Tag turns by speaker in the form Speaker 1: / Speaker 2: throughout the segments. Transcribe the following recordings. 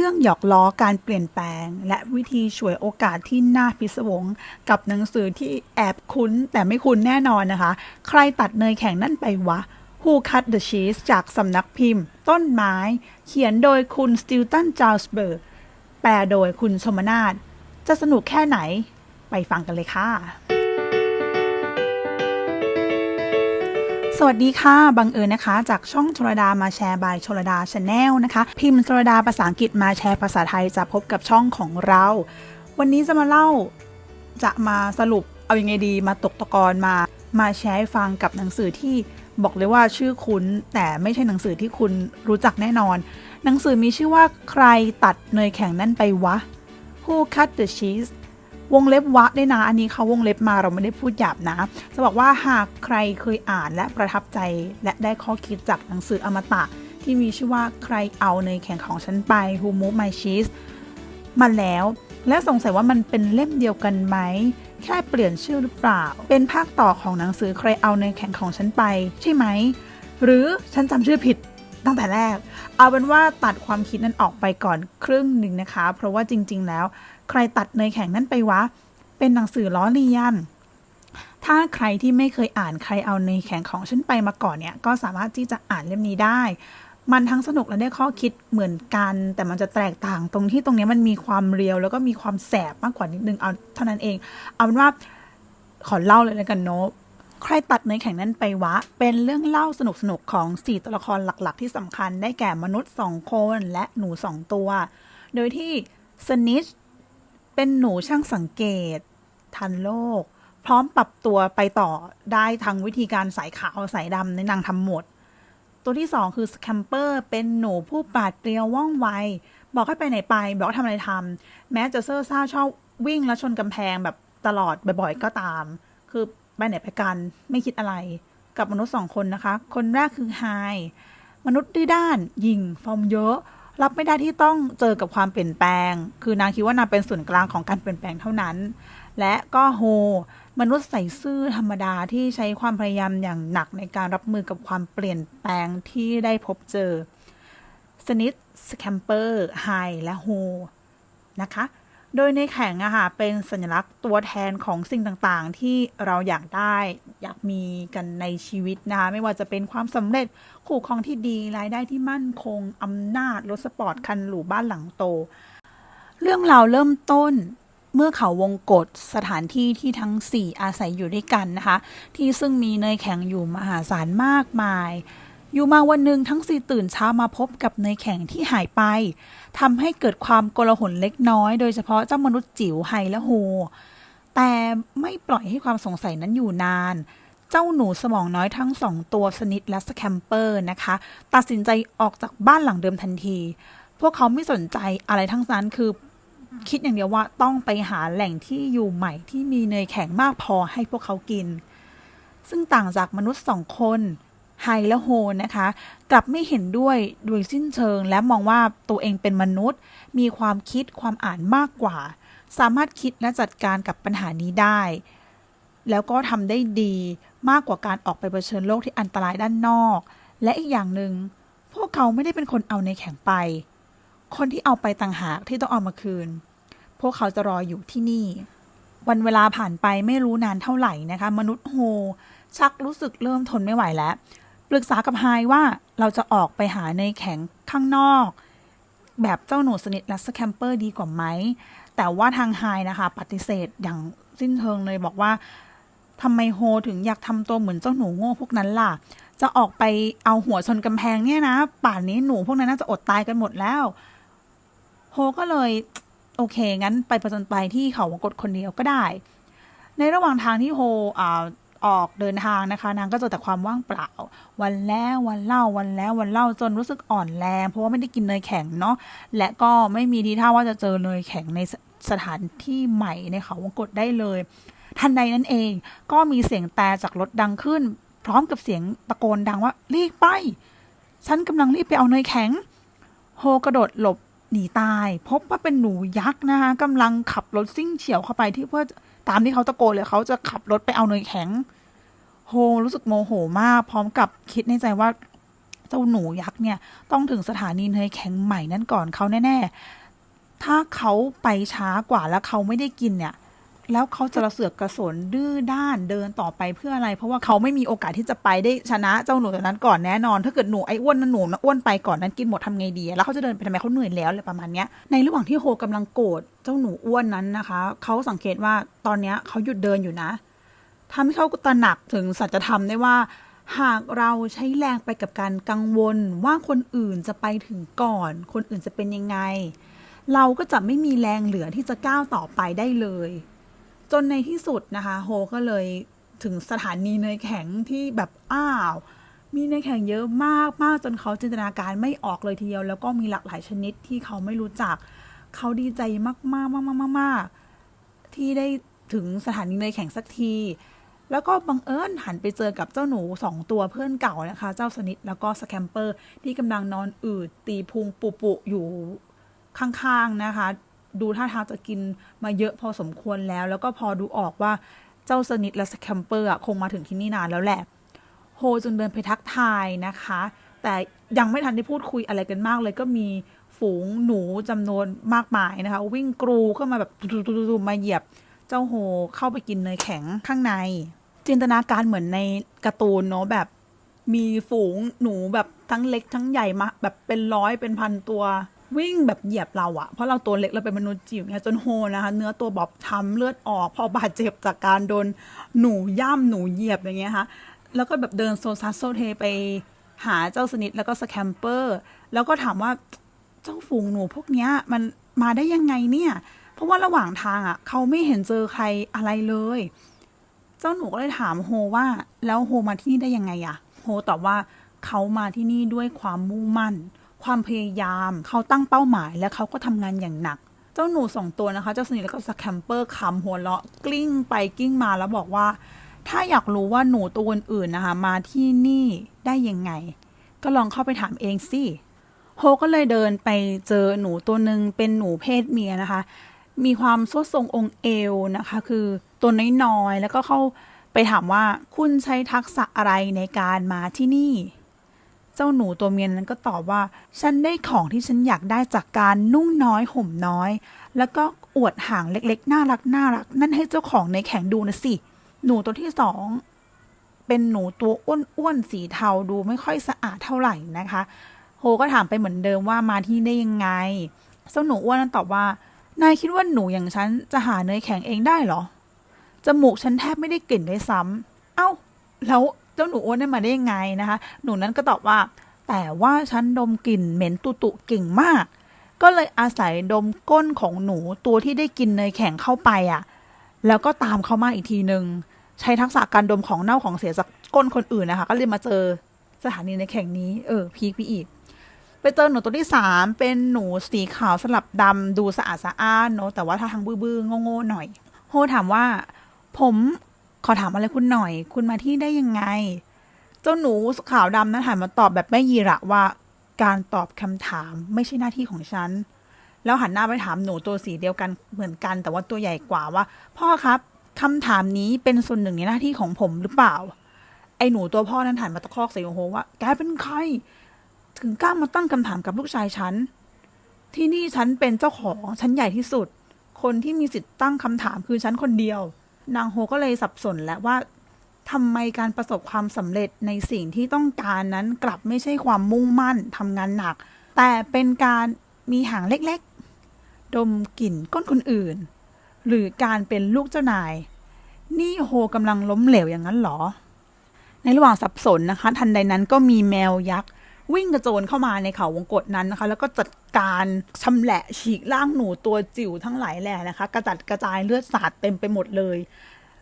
Speaker 1: รื่องหยอกล้อการเปลี่ยนแปลง และวิธีฉวยโอกาสที่น่าพิศวง กับหนังสือที่แอบคุ้นแต่ไม่คุ้นแน่นอนนะคะ ใครตัดเนยแข็งนั่นไปวะ Who Cut the Cheese จากสำนักพิมพ์ ต้นไม้ เขียนโดยคุณสติลตันจาสเบิร์กแปลโดยคุณชมนาทจะสนุกแค่ไหนไปฟังกันเลยค่ะ สวัสดีค่ะ บังเอิญนะคะ จากช่องชลดามาแชร์บายชลดาชาแนลนะคะ พิมพ์ชลดาภาษาอังกฤษมาแชร์ภาษาไทยจะพบกับช่องของเรา วันนี้จะมาเล่า จะมาสรุปเอาอยัางไงดีมาตกตะกอนมา มาแชร์ให้ฟังกับหนังสือที่บอกเลยว่าชื่อคุ้น แต่ไม่ใช่หนังสือที่คุณรู้จักแน่นอน หนังสือมีชื่อว่าใครตัดเนยแข็งนั่นไปวะ Who cut the cheese วงเล็บวะด้วยนะอันนี้เขาวงเล็บมาเราไม่ได้พูดหยาบนะ จะบอกว่าหากใครเคยอ่านและประทับใจ และได้ข้อคิดจากหนังสืออมตะ ที่มีชื่อว่าใครเอาเนยแข็งของฉันไป Who Moved My Cheese มาแล้ว และสงสัยว่ามันเป็นเล่มเดียวกันไหมแค่เปลี่ยนชื่อหรือเปล่า เป็นภาคต่อของหนังสือใครเอาเนยแข็งของฉันไป ใช่ไหม หรือฉันจำชื่อผิดตั้งแต่แรก เอาเป็นว่าตัดความคิดนั้นออกไปก่อนครึ่งหนึ่งนะคะ เพราะว่าจริง ๆ แล้ว ใครตัดเนยแข็งนั่นไปวะ เป็นหนังสือล้อเลียน ถ้าใครที่ไม่เคยอ่านใครเอาเนยแข็งของฉันไปมาก่อนเนี่ย ก็สามารถที่จะอ่านเล่มนี้ได้ มันทั้งสนุกและได้ข้อคิดเหมือนกัน แต่มันจะแตกต่างตรงที่ตรงนี้มันมีความเรียว แล้วก็มีความแสบมากกว่านิดนึง เอาเท่านั้นเอง เอาเป็นว่าขอเล่าเลยแล้วกันเนาะใครตัดเนยแข็งนั้นไปวะ เป็นเรื่องเล่าสนุกๆของ 4 ตัวละครหลักๆ ที่สำคัญได้แก่มนุษย์ 2 คนและหนู 2 ตัว โดยที่สนิช เป็นหนูช่างสังเกต ทันโลก พร้อมปรับตัวไปต่อได้ทั้งวิธีการสายขาวสายดำในนางทำหมด ตัวที่2คือสแคมเปอร์เป็นหนูผู้ปราดเปรียวว่องไว บอกให้ไปไหนไป บอกทำอะไรทำแม้จะเซ่อซ่าชอบวิ่งและชนกำแพงแบบตลอดบ่อยๆ ก็ตาม คือไปไหนไปกันไม่คิดอะไร กับมนุษย์สองคนนะคะ คนแรกคือไฮมนุษย์ดื้อด้าน ยิงฟอร์มเยอะ รับไม่ได้ที่ต้องเจอกับความเปลี่ยนแปลง คือนางคิดว่านางเป็นส่วนกลางของการเปลี่ยนแปลงเท่านั้น และก็โฮ มนุษย์ใส่ซื่อธรรมดาที่ใช้ความพยายามอย่างหนักในการรับมือกับความเปลี่ยนแปลงที่ได้พบเจอ สนิทสแคมเปอร์ ไฮ และโฮ นะคะ โดยในแข่งอะค่ะเป็นสัญลักษณ์ตัวแทนของสิ่งต่างๆ ที่เราอยากได้อยากมีกันในชีวิตนะคะ ไม่ว่าจะเป็นความสำเร็จคู่ครองที่ดีรายได้ที่มั่นคงอำนาจรถสปอร์ตคันหรูบ้านหลังโต เรื่องราวเริ่มต้นเมื่อเขาวงกฏสถานที่ที่ทั้ง 4 อาศัยอยู่ด้วยกันนะคะ ที่ซึ่งมีเนยแข็งอยู่มหาศาลมากมาย อยู่มาวันหนึ่งทั้งสี่ตื่นเช้ามาพบกับเนยแข็งที่หายไปทำให้เกิดความโกลาหลเล็กน้อย โดยเฉพาะเจ้ามนุษย์จิ๋วไฮและโฮ แต่ไม่ปล่อยให้ความสงสัยนั้นอยู่นาน เจ้าหนูสมองน้อยทั้งสองตัวสนิทและสแคมเปอร์นะคะ ตัดสินใจออกจากบ้านหลังเดิมทันที พวกเขาไม่สนใจอะไรทั้งนั้นคือคิดอย่างเดียวว่าต้องไปหาแหล่งที่อยู่ใหม่ที่มีเนยแข็งมากพอให้พวกเขากิน ซึ่งต่างจากมนุษย์สองคน ไฮและโฮนะคะ กลับไม่เห็นด้วยโดยสิ้นเชิง และมองว่าตัวเองเป็นมนุษย์ มีความคิดความอ่านมากกว่า สามารถคิดและจัดการกับปัญหานี้ได้ แล้วก็ทำได้ดีมากกว่าการออกไปเผชิญโลกที่อันตรายด้านนอก และอีกอย่างหนึ่งพวกเขาไม่ได้เป็นคนเอาในแข็งไป คนที่เอาไปต่างหากที่ต้องเอามาคืน พวกเขาจะรออยู่ที่นี่ วันเวลาผ่านไปไม่รู้นานเท่าไหร่นะคะ มนุษย์โฮชักรู้สึกเริ่มทนไม่ไหวแล้ว ปรึกษากับไฮว่าเราจะออกไปหาในแข็งข้างนอก แบบเจ้าหนูสนิทและสแคมเปอร์ดีกว่าไหม แต่ว่าทางไฮนะคะ ปฏิเสธอย่างสิ้นเชิงเลยบอกว่าทำไมโฮถึงอยากทำตัวเหมือนเจ้าหนูโง่พวกนั้นล่ะ จะออกไปเอาหัวชนกำแพงเนี่ยนะ ป่านนี้หนูพวกนั้นน่าจะอดตายกันหมดแล้ว โฮก็เลยโอเค งั้นไปประจนไปที่เขาวงกฏคนเดียวก็ได้ ในระหว่างทางที่โฮอ่า ออกเดินทางนะคะ นางก็เจอแต่ความว่างเปล่า วันแล้ววันเล่าวันแล้ววันเล่าจนรู้สึกอ่อนแรง เพราะว่าไม่ได้กินเนยแข็งเนาะและก็ไม่มีทีท่าว่าจะเจอเนยแข็งในสถานที่ใหม่ในเขาวงกฏได้เลย ทันใดนั้นเอง ก็มีเสียงแต่จากรถดังขึ้น พร้อมกับเสียงตะโกนดังว่ารีบไป ฉันกำลังรีบไปเอาเนยแข็ง โฮกระโดดหลบหนีตาย พบว่าเป็นหนูยักษ์นะคะกำลังขับรถซิ่งเฉียวเข้าไปที่เพื่อ ตามที่เขาตะโกนเลยเขาจะขับรถไปเอาเนยแข็ง โฮรู้สึกโมโหมาก พร้อมกับคิดในใจว่าเจ้าหนูยักษ์เนี่ย ต้องถึงสถานีเนยแข็งใหม่นั่นก่อนเขาแน่ ๆ ถ้าเขาไปช้ากว่าแล้วเขาไม่ได้กินเนี่ย แล้วเขาจะระเสือกกระสนดื้อด้านเดินต่อไปเพื่ออะไร เพราะว่าเขาไม่มีโอกาสที่จะไปได้ชนะเจ้าหนูตัวนั้นก่อนแน่นอน ถ้าเกิดหนูไอ้อ้วนนั่นหนูนะอ้วนไปก่อนนั้นกินหมดทำไงดี แล้วเขาจะเดินไปทำไมเขาเหนื่อยแล้วอะไรประมาณเนี้ยในระหว่างที่โฮกำลังโกรธเจ้าหนูอ้วนนั้นนะคะเขาสังเกตว่าตอนเนี้ยเขาหยุดเดินอยู่นะทำให้เขาตระหนักถึงสัจธรรมได้ว่าหากเราใช้แรงไปกับการกังวลว่าคนอื่นจะไปถึงก่อน คนอื่นจะเป็นยังไง เราก็จะไม่มีแรงเหลือที่จะก้าวต่อไปได้เลย จนในที่สุดนะคะ โฮก็เลยถึงสถานีเนยแข็งที่แบบอ้าว มีเนยแข็งเยอะมากมากจนเขาจินตนาการไม่ออกเลยทีเดียว แล้วก็มีหลากหลายชนิดที่เขาไม่รู้จัก เขาดีใจมากมากมากมากมากที่ได้ถึงสถานีเนยแข็งสักที แล้วก็บังเอิญหันไปเจอกับเจ้าหนูสองตัวเพื่อนเก่านะคะ เจ้าสนิทแล้วก็สแคมเปอร์ที่กำลังนอนอืดตีพุงปุปุอยู่ข้างๆนะคะ ดูท่าทางจะกินมาเยอะพอสมควรแล้ว แล้วก็พอดูออกว่าเจ้าสนิทและสแคมเปอร์อะคงมาถึงที่นี่นานแล้วแหละ โฮจึงเดินไปทักทายนะคะ แต่ยังไม่ทันได้พูดคุยอะไรกันมากเลยก็มีฝูงหนูจำนวนมากมายนะคะ วิ่งกรูเข้ามาแบบตุๆๆมาเหยียบเจ้าโฮเข้าไปกินเนยแข็งข้างใน จินตนาการเหมือนในการ์ตูนเนาะแบบมีฝูงหนูแบบทั้งเล็กทั้งใหญ่มาแบบเป็นร้อยเป็นพันตัว วิ่งแบบเหยียบเราอะเพราะเราตัวเล็กเราเป็นมนุษย์จิ๋วเนี่ยจนโฮนะคะ เนื้อตัวบอบช้ำเลือดออก พอบาดเจ็บจากการโดนหนูย่ำหนูเหยียบอย่างเงี้ยค่ะแล้วก็แบบเดินโซซัสโซเทไปหาเจ้าสนิทแล้วก็สแคมเปอร์ แล้วก็ถามว่าเจ้าฝูงหนูพวกเนี้ยมันมาได้ยังไงเนี่ย เพราะว่าระหว่างทางอะ เขาไม่เห็นเจอใครอะไรเลย เจ้าหนูก็เลยถามโฮว่า แล้วโฮมาที่นี่ได้ยังไงอะโฮตอบว่าเขามาที่นี่ด้วยความมุ่งมั่น ความพยายามเขาตั้งเป้าหมายและเขาก็ทำงานอย่างหนัก เจ้าหนูสองตัวนะคะ เจ้าสนิทแล้วก็สแคมเปอร์ขำหัวเราะกลิ้งไปกลิ้งมาแล้วบอกว่า ถ้าอยากรู้ว่าหนูตัวอื่นๆนะคะ มาที่นี่ได้ยังไง ก็ลองเข้าไปถามเองสิโฮก็เลยเดินไปเจอหนูตัวหนึ่งเป็นหนูเพศเมียนะคะ มีความสวดทรงองค์เอวนะคะ คือตัวน้อยๆแล้วก็เข้าไปถามว่าคุณใช้ทักษะอะไรในการมาที่นี่ เจ้าหนูตัวเมียนั้นก็ตอบว่า ฉันได้ของที่ฉันอยากได้จากการนุ่งน้อยห่มน้อย แล้วก็อวดหางเล็กๆ น่ารักน่ารัก นั่นให้เจ้าของในแข็งดูนะสิ หนูตัวที่สองเป็นหนูตัวอ้วนๆสีเทาดูไม่ค่อยสะอาดเท่าไหร่นะคะ โฮก็ถามไปเหมือนเดิมว่ามาที่ได้ยังไง เจ้าหนูอ้วนนั้นตอบว่า นายคิดว่าหนูอย่างฉันจะหาเนยแข็งเองได้เหรอ จมูกฉันแทบไม่ได้กลิ่นด้วยซ้ำเอ้า แล้ว จ้าหนูอ้วนได้มาได้ยังไงนะคะ หนูนั้นก็ตอบว่า แต่ว่าฉันดมกลิ่นเหม็นตุตุเก่งมาก ก็เลยอาศัยดมก้นของหนูตัวที่ได้กินเนยแข็งเข้าไปอะ แล้วก็ตามเขามาอีกทีหนึ่งใช้ทักษะการดมของเน่าของเสียจากก้นคนอื่นนะคะ ก็เลยมาเจอสถานีในแข่งนี้เออพีคไปอีกไปเจอหนูตัวที่สามเป็นหนูสีขาวสลับดำดูสะอาดสะอ้านเนอะแต่ว่าท่าทางบื้อๆโง่ๆหน่อย โฮถามว่า ผม ขอถามอะไรคุณหน่อย คุณมาที่ได้ยังไง เจ้าหนูขาวดำนั้นหันมาตอบแบบไม่ยีระว่า การตอบคำถามไม่ใช่หน้าที่ของฉัน แล้วหันหน้าไปถามหนูตัวสีเดียวกันเหมือนกัน แต่ว่าตัวใหญ่กว่าว่า พ่อครับคำถามนี้เป็นส่วนหนึ่งในหน้าที่ของผมหรือเปล่า ไอ้หนูตัวพ่อนั้นหันมาตะคอกใส่โฮว่า แกเป็นใคร ถึงกล้ามาตั้งคำถามกับลูกชายฉัน ที่นี่ฉันเป็นเจ้าของ ฉันใหญ่ที่สุด คนที่มีสิทธิ์ตั้งคำถามคือฉันคนเดียว นางโฮก็เลยสับสนและว่าทำไมการประสบความสำเร็จในสิ่งที่ต้องการนั้นกลับไม่ใช่ความมุ่งมั่นทำงานหนัก แต่เป็นการมีหางเล็กๆ ดมกลิ่นก้นคนอื่น หรือการเป็นลูกเจ้านาย นี่โฮกำลังล้มเหลวอย่างนั้นหรอ ในระหว่างสับสนนะคะ ทันใดนั้นก็มีแมวยักษ์ วิ่งกระโจนเข้ามาในเขาวงกฏนั้นนะคะ แล้วก็จัดการชำแหละฉีกร่างหนูตัวจิ๋วทั้งหลายแหล่นะคะ กระจัดกระจายเลือดสาดเต็มไปหมดเลย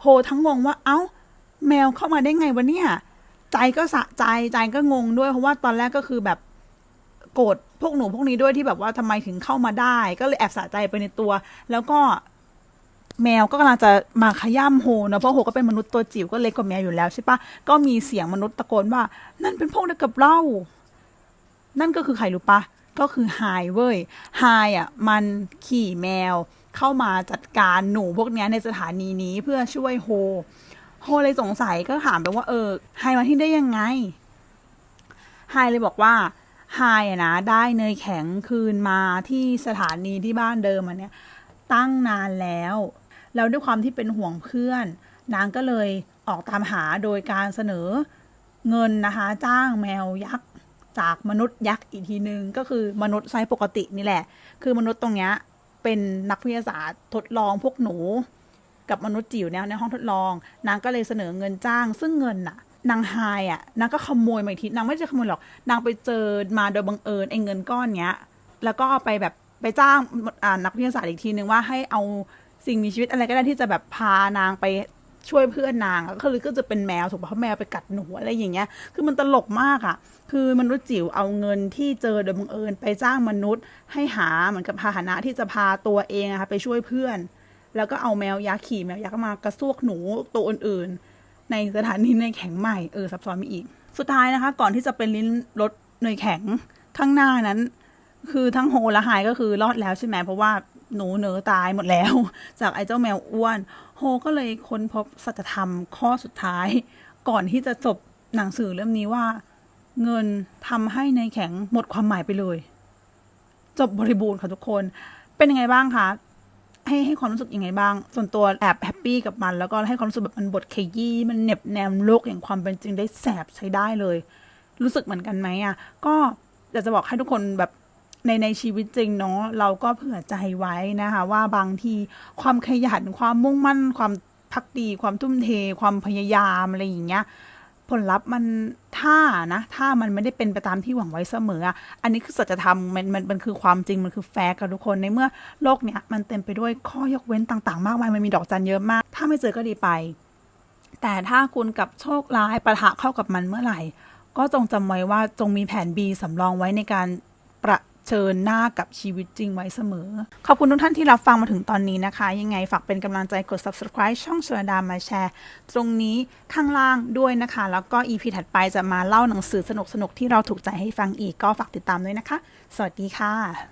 Speaker 1: โฮทั้งงงว่าเอ้า แมวเข้ามาได้ไงวะเนี่ย ใจก็สะใจใจก็งงด้วยเพราะว่าตอนแรกก็คือแบบโกรธพวกหนูพวกนี้ด้วยที่แบบว่าทำไมถึงเข้ามาได้ ก็เลยแอบสะใจไปในตัว แล้วก็แมวก็กำลังจะมาขย้ำโฮเนะเพราะโฮก็เป็นมนุษย์ตัวจิ๋วก็เล็กกว่าแมวอยู่แล้วใช่ปะก็มีเสียงมนุษย์ตะโกนว่า นั่นเป็นพวกเดียวกับเรา นั่นก็คือใครรู้ปะก็คือไฮเว้ยไฮอะมันขี่แมวเข้ามาจัดการหนูพวกนี้ในสถานีนี้เพื่อช่วยโฮ โฮเลยสงสัยก็ถามไปว่าเออไฮมาที่ได้ยังไงไฮเลยบอกว่าไฮอะนะได้เนยแข็งคืนมาที่สถานีที่บ้านเดิมอันเนี้ยตั้งนานแล้ว แล้วด้วยความที่เป็นห่วงเพื่อน นางก็เลยออกตามหาโดยการเสนอเงินนะคะ จ้างแมวยักษ์ จากมนุษย์ยักษ์อีกทีนึง ก็คือมนุษย์ไซส์ปกตินี่แหละ คือมนุษย์ตรงเนี้ยเป็นนักวิทยาศาสตร์ทดลองพวกหนู กับมนุษย์จิ๋วเนี่ยในห้องทดลอง นางก็เลยเสนอเงินจ้าง ซึ่งเงินน่ะ นางไฮอะนางก็ขโมยมาอีกทีนางไม่ได้ขโมยหรอกนางไปเจอมาโดยบังเอิญไอ้เงินก้อนเนี้ย แล้วก็เอาไปแบบไปจ้างนักวิทยาศาสตร์อีกทีนึงว่าให้เอาสิ่งมีชีวิตอะไรก็ได้ที่จะแบบพานางไป ช่วยเพื่อนนางก็คือก็จะเป็นแมวถูกปะเพราะแมวไปกัดหนูอะไรอย่างเงี้ย คือมันตลกมากอะ คือมนุษย์จิ๋วเอาเงินที่เจอโดยบังเอิญไปจ้างมนุษย์ให้หาเหมือนกับพาหนะที่จะพาตัวเองอะค่ะไปช่วยเพื่อน แล้วก็เอาแมวยักษ์ขี่แมวยักษ์มากระซวกหนูตัวอื่นๆ ในสถานีเนแข็งใหม่เออซับซ้อนมีอีก สุดท้ายนะคะ ก่อนที่จะเป็นลิ้นรถเนยแข็งข้างหน้านั้น คือทั้งโฮและไฮก็คือรอดแล้วใช่ไหมเพราะว่า หนูเนอตายหมดแล้ว จากไอ้เจ้าแมวอ้วน โฮก็เลยค้นพบสัจธรรมข้อสุดท้าย ก่อนที่จะจบหนังสือเล่มนี้ว่า เงินทำให้เนแข็งหมดความหมายไปเลย จบบริบูรณ์ค่ะทุกคน เป็นยังไงบ้างคะให้ให้ความรู้สึกยังไงบ้าง ส่วนตัวแอบแฮปปี้กับมัน แล้วก็ให้ความรู้สึกแบบมันบทขยี้มันเหน็บแนมโลกอย่างความเป็นจริงได้แสบใช้ได้เลย รู้สึกเหมือนกันไหมอะ ก็อยากจะบอกให้ทุกคนแบบ ในในชีวิตจริงเนาะเราก็เผื่อใจไว้นะคะ ว่าบางทีความขยันความมุ่งมั่น ความพักดีความทุ่มเท ความพยายามอะไรอย่างเงี้ยผลลัพธ์มันถ้านะ ถ้ามันไม่ได้เป็นไปตามที่หวังไว้เสมอ อันนี้คือสัจธรรมมันมันมันคือความจริงมันคือแฟกต์กับทุกคนในเมื่อโลกเนี้ยมันเต็มไปด้วยข้อยกเว้นต่างๆ มากมายมันมีดอกจันเยอะมาก ถ้าไม่เจอก็ดีไป แต่ถ้าคุณกับโชคร้ายปะทะเข้ากับมันเมื่อไหร่ ก็จงจำไว้ว่าจงมีแผน B สำรองไว้ในการประ เชิญหน้ากับชีวิตจริงไว้เสมอ ขอบคุณทุกท่านที่รับฟังมาถึงตอนนี้นะคะ ยังไงฝากเป็นกำลังใจกด subscribe ช่องชลดามาแชร์ ตรงนี้ข้างล่างด้วยนะคะ แล้วก็ EP ถัดไปจะมาเล่าหนังสือสนุกๆที่เราถูกใจให้ฟังอีกก็ฝากติดตามด้วยนะคะ สวัสดีค่ะ